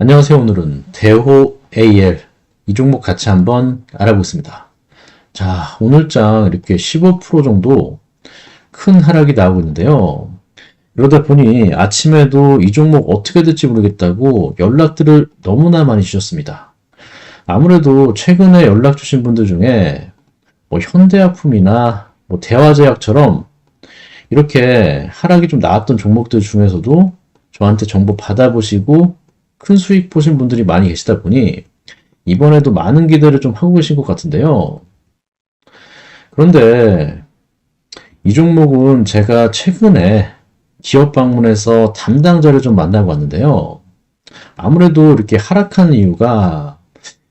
안녕하세요. 오늘은 대호 AL 이 종목 같이 한번 알아보겠습니다. 자, 오늘장 이렇게 15% 정도 큰 하락이 나오고 있는데요. 그러다 보니 아침에도 이 종목 어떻게 될지 모르겠다고 연락들을 너무나 많이 주셨습니다. 아무래도 최근에 연락 주신 분들 중에 뭐 현대약품이나 뭐 대화제약처럼 이렇게 하락이 좀 나왔던 종목들 중에서도 저한테 정보 받아보시고 큰 수익 보신 분들이 많이 계시다 보니 이번에도 많은 기대를 좀 하고 계신 것 같은데요. 그런데 이 종목은 제가 최근에 기업 방문해서 담당자를 좀 만나고 왔는데요. 아무래도 이렇게 하락하는 이유가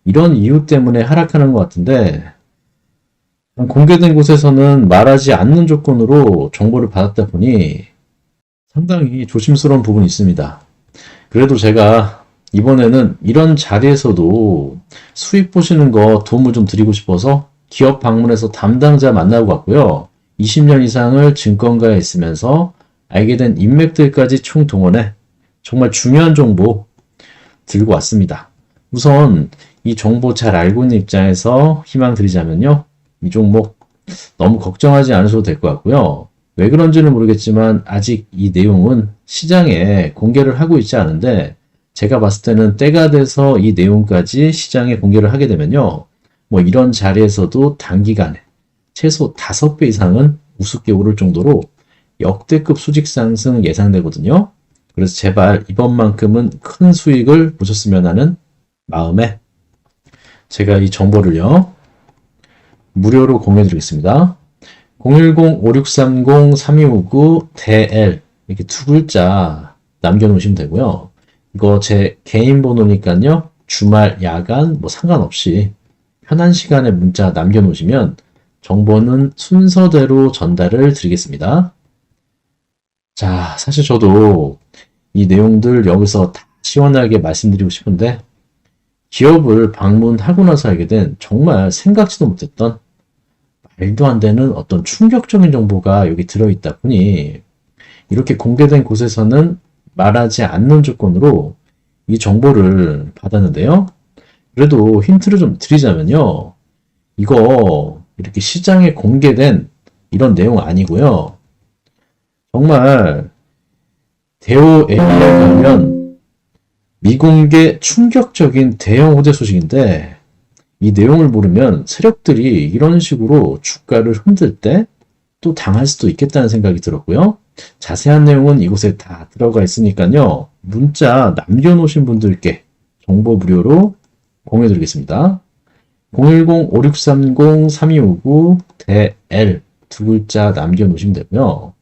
이런 이유 때문에 하락하는 것 같은데 공개된 곳에서는 말하지 않는 조건으로 정보를 받았다 보니 상당히 조심스러운 부분이 있습니다. 그래도 제가 이번에는 이런 자리에서도 수익 보시는 거 도움을 좀 드리고 싶어서 기업 방문해서 담당자 만나고 왔고요. 20년 이상을 증권가에 있으면서 알게 된 인맥들까지 총 동원해 정말 중요한 정보 들고 왔습니다. 우선 이 정보 잘 알고 있는 입장에서 희망 드리자면요. 이 종목 너무 걱정하지 않으셔도 될 것 같고요. 왜 그런지는 모르겠지만 아직 이 내용은 시장에 공개를 하고 있지 않은데 제가 봤을 때는 때가 돼서 이 내용까지 시장에 공개를 하게 되면요. 뭐 이런 자리에서도 단기간에 최소 5배 이상은 우습게 오를 정도로 역대급 수직 상승 예상되거든요. 그래서 제발 이번만큼은 큰 수익을 보셨으면 하는 마음에 제가 이 정보를요. 무료로 공유해 드리겠습니다. 010-5630-3259 DL 이렇게 두 글자 남겨놓으시면 되고요. 이거 제 개인 번호니까요. 주말, 야간 뭐 상관없이 편한 시간에 문자 남겨놓으시면 정보는 순서대로 전달을 드리겠습니다. 자, 사실 저도 이 내용들 여기서 다 시원하게 말씀드리고 싶은데 기업을 방문하고 나서 알게 된 정말 생각지도 못했던 말도 안 되는 어떤 충격적인 정보가 여기 들어있다 보니 이렇게 공개된 곳에서는 말하지 않는 조건으로 이 정보를 받았는데요. 그래도 힌트를 좀 드리자면요. 이거 이렇게 시장에 공개된 이런 내용 아니고요. 정말 대우 AI에 가면 미공개 충격적인 대형 호재 소식인데 이 내용을 모르면 세력들이 이런 식으로 주가를 흔들 때 또 당할 수도 있겠다는 생각이 들었고요. 자세한 내용은 이곳에 다 들어가 있으니까요. 문자 남겨놓으신 분들께 정보 무료로 공유드리겠습니다. 010-5630-3259-대L 두 글자 남겨놓으시면 되고요.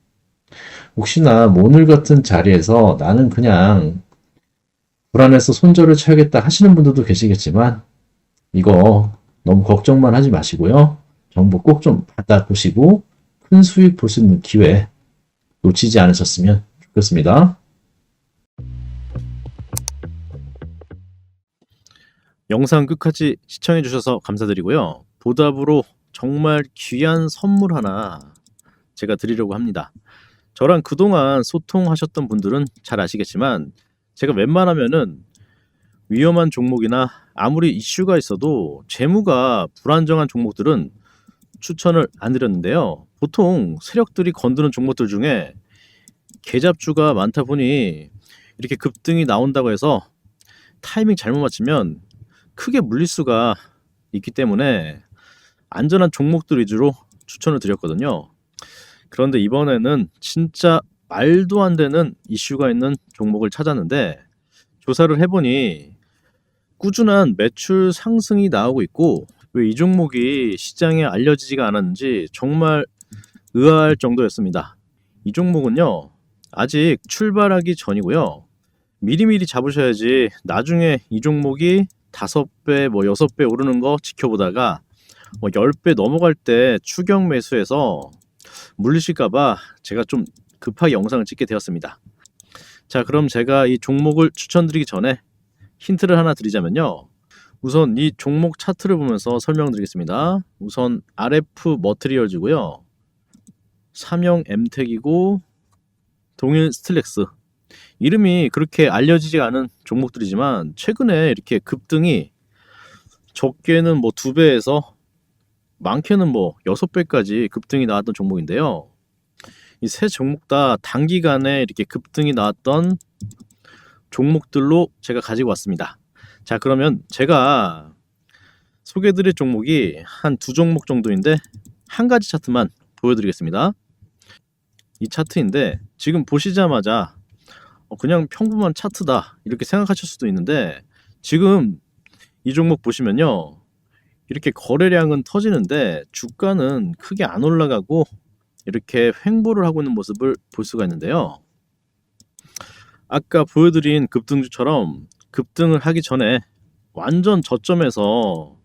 혹시나 뭐 오늘 같은 자리에서 나는 그냥 불안해서 손절을 쳐야겠다 하시는 분들도 계시겠지만 이거 너무 걱정만 하지 마시고요. 정보 꼭 좀 받아보시고 큰 수익 볼 수 있는 기회 놓치지 않으셨으면 좋겠습니다. 영상 끝까지 시청해 주셔서 감사드리고요. 보답으로 정말 귀한 선물 하나 제가 드리려고 합니다. 저랑 그동안 소통하셨던 분들은 잘 아시겠지만 제가 웬만하면은 위험한 종목이나 아무리 이슈가 있어도 재무가 불안정한 종목들은 추천을 안 드렸는데요. 보통 세력들이 건드는 종목들 중에 개잡주가 많다 보니 이렇게 급등이 나온다고 해서 타이밍 잘못 맞추면 크게 물릴 수가 있기 때문에 안전한 종목들 위주로 추천을 드렸거든요. 그런데 이번에는 진짜 말도 안 되는 이슈가 있는 종목을 찾았는데 조사를 해보니 꾸준한 매출 상승이 나오고 있고 왜 이 종목이 시장에 알려지지가 않았는지 정말 의아할 정도였습니다. 이 종목은요 아직 출발하기 전이고요 미리미리 잡으셔야지 나중에 이 종목이 다섯 배, 뭐 여섯 배 오르는 거 지켜보다가 뭐열배 넘어갈 때 추격 매수해서 물리실까봐 제가 좀 급하게 영상을 찍게 되었습니다. 자, 그럼 제가 이 종목을 추천드리기 전에 힌트를 하나 드리자면요. 우선 이 종목 차트를 보면서 설명드리겠습니다. 우선 RF 머트리얼즈고요. 삼형 엠텍이고 동일 스틸렉스 이름이 그렇게 알려지지 않은 종목들이지만 최근에 이렇게 급등이 적게는 뭐 두 배에서 많게는 뭐 여섯 배까지 급등이 나왔던 종목인데요. 이 세 종목 다 단기간에 이렇게 급등이 나왔던 종목들로 제가 가지고 왔습니다. 자, 그러면 제가 소개해드릴 종목이 한 두 종목 정도인데 한 가지 차트만 보여드리겠습니다. 이 차트인데 지금 보시자마자 어, 그냥 평범한 차트다 이렇게 생각하실 수도 있는데 지금 이 종목 보시면요 이렇게 거래량은 터지는데 주가는 크게 안 올라가고 이렇게 횡보를 하고 있는 모습을 볼 수가 있는데요. 아까 보여드린 급등주처럼 급등을 하기 전에 완전 저점에서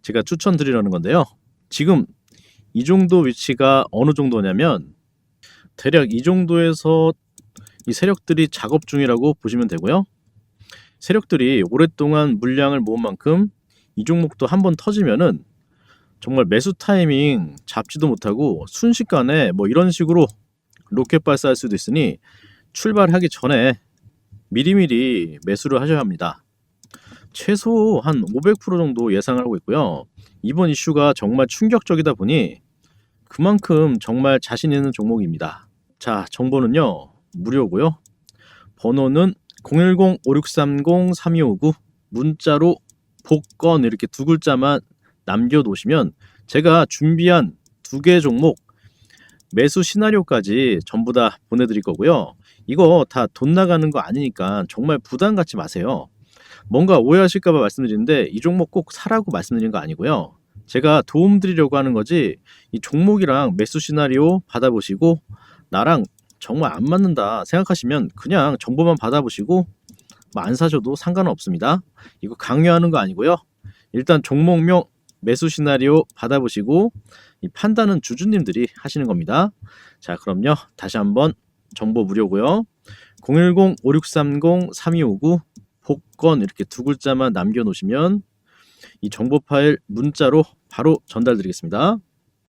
제가 추천드리려는 건데요. 지금 이 정도 위치가 어느 정도냐면 대략 이 정도에서 이 세력들이 작업 중이라고 보시면 되고요. 세력들이 오랫동안 물량을 모은 만큼 이 종목도 한 번 터지면은 정말 매수 타이밍 잡지도 못하고 순식간에 뭐 이런 식으로 로켓 발사할 수도 있으니 출발하기 전에 미리미리 매수를 하셔야 합니다. 최소 한 500% 정도 예상을 하고 있고요. 이번 이슈가 정말 충격적이다 보니 그만큼 정말 자신 있는 종목입니다. 자, 정보는요. 무료고요. 번호는 010-5630-3259 문자로 복권 이렇게 두 글자만 남겨 놓으시면 제가 준비한 두 개 종목 매수 시나리오까지 전부 다 보내드릴 거고요. 이거 다 돈 나가는 거 아니니까 정말 부담 갖지 마세요. 뭔가 오해하실까봐 말씀드리는데 이 종목 꼭 사라고 말씀드린 거 아니고요. 제가 도움 드리려고 하는 거지 이 종목이랑 매수 시나리오 받아보시고 나랑 정말 안 맞는다 생각하시면 그냥 정보만 받아보시고 뭐안 사셔도 상관은 없습니다. 이거 강요하는 거 아니고요. 일단 종목명 매수 시나리오 받아보시고 이 판단은 주주님들이 하시는 겁니다. 자, 그럼요. 다시 한번 정보 무료고요. 010-5630-3259 복권 이렇게 두 글자만 남겨놓으시면 이 정보 파일 문자로 바로 전달드리겠습니다.